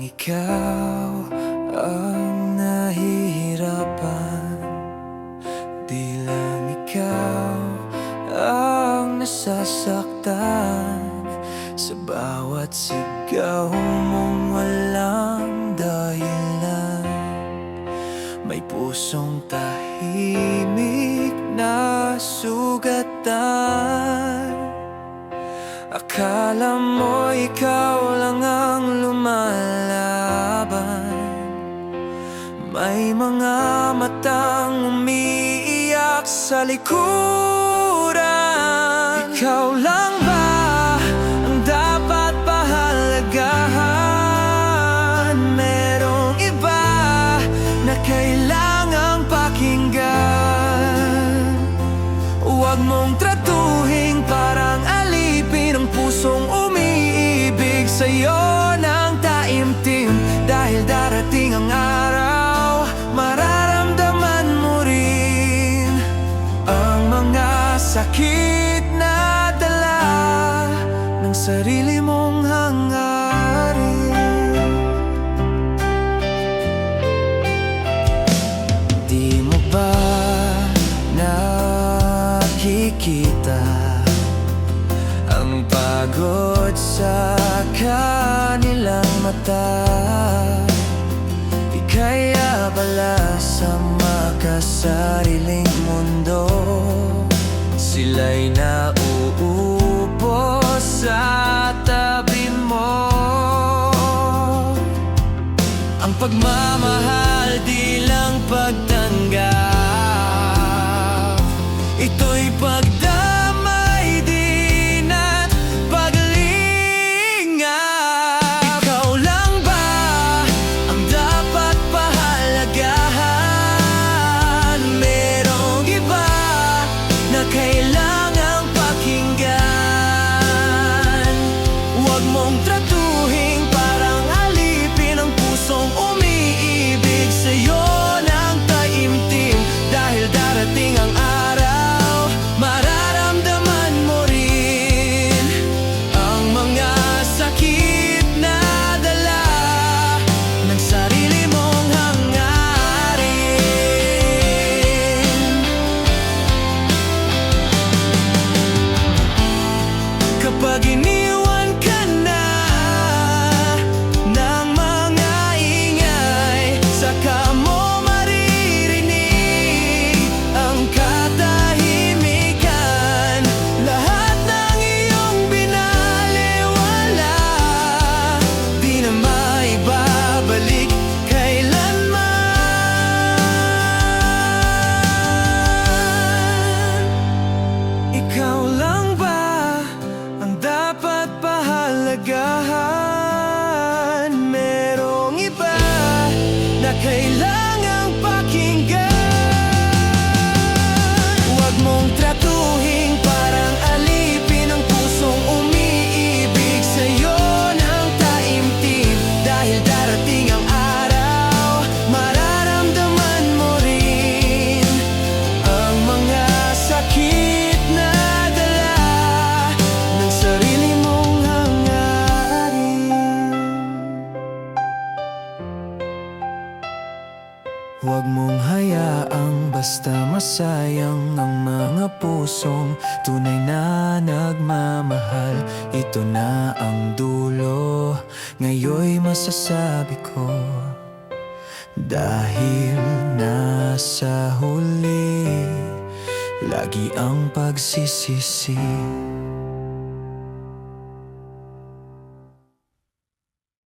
ikaw ang nahihirapan. Di lang ikaw ang nasasaktan. Sa bawat sigaw mong walang dahilan May pusong tahimik na sugatan. Akala mo ikaw lang mga matang umiiyak sa likuran. Ikaw lang ba sarili mong hangarin. Di mo ba nakikita Ang pagod sa kanilang mata? Di kaya pala sa makasariling mundo. Sila'y nauupo pagmamahal ikaw lang ba ang dapat pahalagahan? Merong iba na kailangang basta masayang ang mga pusong tunay na nagmamahal. Ito na ang dulo, ngayoy masasabi ko. Dahil nasa huli Lagi ang pagsisisi